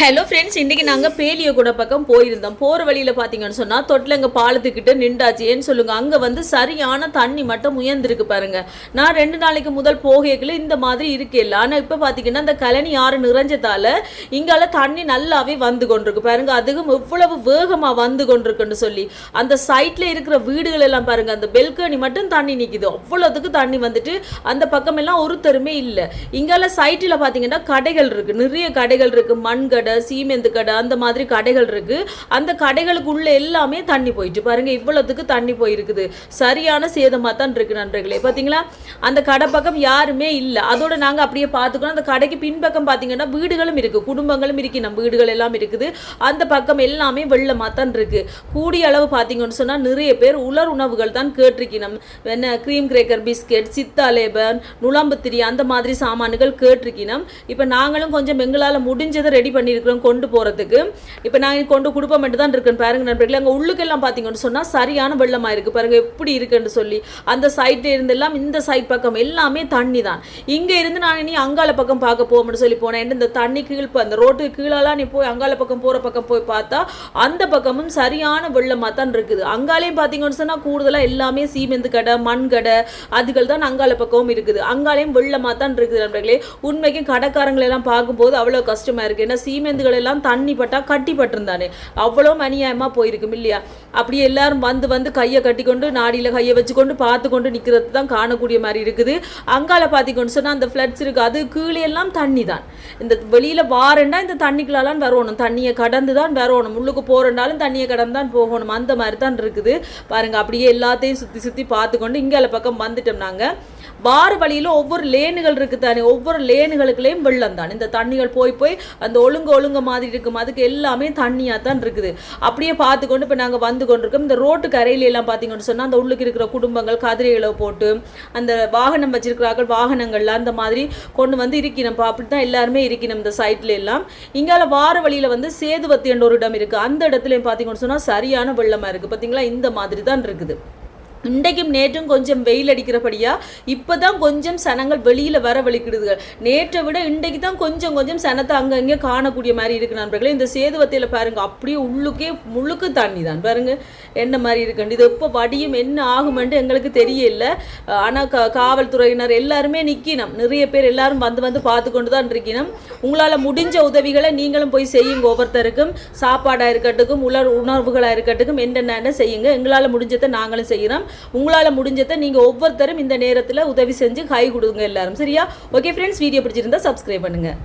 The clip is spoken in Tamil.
ஹலோ ஃப்ரெண்ட்ஸ் இன்றைக்கி நாங்கள் பேலியகுட பக்கம் போயிருந்தோம். போகிற வழியில் பார்த்தீங்கன்னு சொன்னால் தொட்டிலங்க பாலத்துக்கிட்ட நின்றாச்சு. சொல்லுங்கள் அங்கே வந்து சரியான தண்ணி மட்டும் உயர்ந்திருக்கு பாருங்கள் நான் ரெண்டு நாளைக்கு முதல் போகைக்குள்ள இந்த மாதிரி இருக்கேல்ல ஆனால் இப்போ பார்த்தீங்கன்னா அந்த கழனி ஆறு நிறைஞ்சதால இங்கால தண்ணி நல்லாவே வந்து கொண்டிருக்கு பாருங்கள் அதுவும் எவ்வளவு வேகமாக வந்து கொண்டிருக்குன்னு சொல்லி. அந்த சைட்டில் இருக்கிற வீடுகள் எல்லாம் பாருங்கள் அந்த பெல்கனி மட்டும் தண்ணி நிற்கிது அவ்வளோத்துக்கு தண்ணி வந்துட்டு அந்த பக்கமெல்லாம் ஒருத்தருமே இல்லை. இங்கால சைட்டில் பார்த்தீங்கன்னா கடைகள் இருக்குது நிறைய கடைகள் இருக்குது மண்கடை கடை சீமெந்து கடை அந்த மாதிரி கடைகள் இருக்கு. அந்த கடைகளுக்குள்ள எல்லாமே தண்ணி போயிட்டு பாருங்க. இவ்வளவுக்கு தண்ணி போயிருக்குது. சரியான சேதமாக தான் இருக்கு நண்பர்களே. பார்த்தீங்களா அந்த கடை பக்கம் யாருமே இல்லை. அதோட நாங்கள் அப்படியே பார்த்துக்கணும் அந்த கடைக்கு பின்பக்கம் பார்த்தீங்கன்னா வீடுகளும் இருக்கு. குடும்பங்களும் இருக்கு. நம்ம வீடுகள் எல்லாம் இருக்குது. அந்த பக்கம் எல்லாமே வெள்ளமாக தான் இருக்கு. கூடிய அளவு பார்த்தீங்கன்னு சொன்னால் நிறைய பேர் உலர் உணவுகள் தான் கேட்டிருக்கணும். என்ன க்ரீம் கிரேக்கர் பிஸ்கெட் சித்தாலேபன் நுழம்புத்திரி அந்த மாதிரி சாமான்கள் கேட்டிருக்கணும். இப்போ நாங்களும் கொஞ்சம் எங்களால் முடிஞ்சதை ரெடி பண்ணி இருக்கிறோம் கொண்டு போகிறதுக்கு இப்போ நான் கொண்டு கொடுப்ப மட்டும் தான் இருக்கேன் பாருங்க நண்பர்களே. அங்கே உள்ளுக்கெல்லாம் பார்த்தீங்கன்னு சொன்னால் சரியான வெள்ளமாக இருக்குது பாருங்க. எப்படி இருக்குன்னு சொல்லி. அந்த சைட்டில் இருந்தெல்லாம் இந்த சைட் பக்கம் எல்லாமே தண்ணி தான். இங்கே இருந்து நான் இனி அங்கால பக்கம் பார்க்க போகணும்னு சொல்லி போனேன். இந்த தண்ணி கீழ் இப்போ அந்த ரோட்டுக்கு கீழெல்லாம் நீ போய் அங்கால பக்கம் போகிற பக்கம் போய் பார்த்தா அந்த பக்கமும் சரியான வெள்ளமாக தான் இருக்குது. அங்காலையும் பார்த்தீங்கன்னு சொன்னால் கூடுதலாக எல்லாமே சீமெந்து கடை மண் கடை அதுகள் தான் அங்கால பக்கமும் இருக்குது. அங்காலையும் வெள்ளமாக தான் இருக்குது நண்பர்களே. உண்மைக்கும் கடைக்காரங்களை எல்லாம் பார்க்கும்போது அவ்வளோ கஷ்டமாக இருக்குது ஏன்னா சீமெந்துகள் எல்லாம் தண்ணி பட்டா கட்டி பட்டிருந்தானே? அவ்வளோ அநியாயமாக போயிருக்கும் இல்லையா? அப்படியே எல்லாரும் வந்து வந்து கையை கட்டிக்கொண்டு நாடியில் கையை வச்சுக்கொண்டு பார்த்து கொண்டு நிற்கிறது தான் காணக்கூடிய மாதிரி இருக்குது. அங்கால பார்த்திக்கொண்டு சொன்னால் அந்த ஃப்ளட்ஸ் இருக்குது அது கீழே எல்லாம் தண்ணி தான் இந்த வெளியில் வாரண்டா இந்த தண்ணிக்குள்ளெல்லாம் வரணும். தண்ணியை கடந்து தான் வரணும். உள்ளுக்கு போகிறனாலும் தண்ணியை கடந்து தான் போகணும். அந்த மாதிரி தான் இருக்குது. பாருங்கள் அப்படியே எல்லாத்தையும் சுற்றி சுற்றி பார்த்துக்கொண்டு இங்கால பக்கம் வந்துட்டோம் நாங்கள் வார வழியில் ஒவ்வொரு லேனுகள் இருக்குது தானே ஒவ்வொரு லேனுகளுக்குள்ளேயும் வெள்ளம் தான் இந்த தண்ணிகள் போய் போய் அந்த ஒழுங்கு ஒழுங்கு மாதிரி இருக்கும். அதுக்கு எல்லாமே தண்ணியாக தான் இருக்குது. அப்படியே பார்த்துக்கொண்டு இப்போ நாங்கள் வந்து கொண்டிருக்கோம். இந்த ரோட்டு கரையில எல்லாம் பார்த்தீங்கன்னு சொன்னால் அந்த உள்ளுக்கு இருக்கிற குடும்பங்கள் கதிரைகளை போட்டு அந்த வாகனம் வச்சிருக்கிறார்கள் வாகனங்கள்ல அந்த மாதிரி கொண்டு வந்து இருக்கணும். அப்படி தான் எல்லாருமே இருக்கணும் இந்த சைட்ல எல்லாம். இங்கால வார வழியில் வந்து சேதுவத்தி என்ற ஒரு இடம் இருக்குது அந்த இடத்துலையும் பார்த்தீங்கன்னு சொன்னால் சரியான வெள்ளமாக இருக்குது பார்த்தீங்களா இந்த மாதிரி தான் இருக்குது. இன்றைக்கும் நேற்றும் கொஞ்சம் வெயில் அடிக்கிறபடியா இப்போ தான் கொஞ்சம் சனங்கள் வெளியில் வர வலிக்கிடுதுங்க நேற்றை விட இன்றைக்கு தான் கொஞ்சம் கொஞ்சம் சனத்தை அங்கங்கே காணக்கூடிய மாதிரி இருக்கு நண்பர்களே. இந்த சேதுவத்தையில் பாருங்கள் அப்படியே உள்ளுக்கே முழுக்க தண்ணி தான். பாருங்க என்ன மாதிரி இருக்குண்டு இது எப்போ வடியும் என்ன ஆகுமென்று எங்களுக்கு தெரியல. ஆனால் க காவல்துறையினர் எல்லாருமே நிற்கணும் நிறைய பேர் எல்லாரும் வந்து வந்து பார்த்து கொண்டு தான் இருக்கணும் உங்களால் முடிஞ்ச உதவிகளை நீங்களும் போய் செய்யுங்க ஒவ்வொருத்தருக்கும். சாப்பாடாக இருக்கட்டும் உலர் உணர்வுகளாக இருக்கட்டும் என்னென்ன செய்யுங்க. எங்களால் முடிஞ்சதை நாங்களும் செய்கிறோம் உங்களால் முடிஞ்சதை நீங்கள் ஒவ்வொருத்தரும் இந்த நேரத்தில் உதவி செஞ்சு கை கொடுங்க எல்லாரும். சரியா? ஓகே ஃப்ரெண்ட்ஸ் வீடியோ பிடிச்சிருந்தா சப்ஸ்கிரைப் பண்ணுங்கள்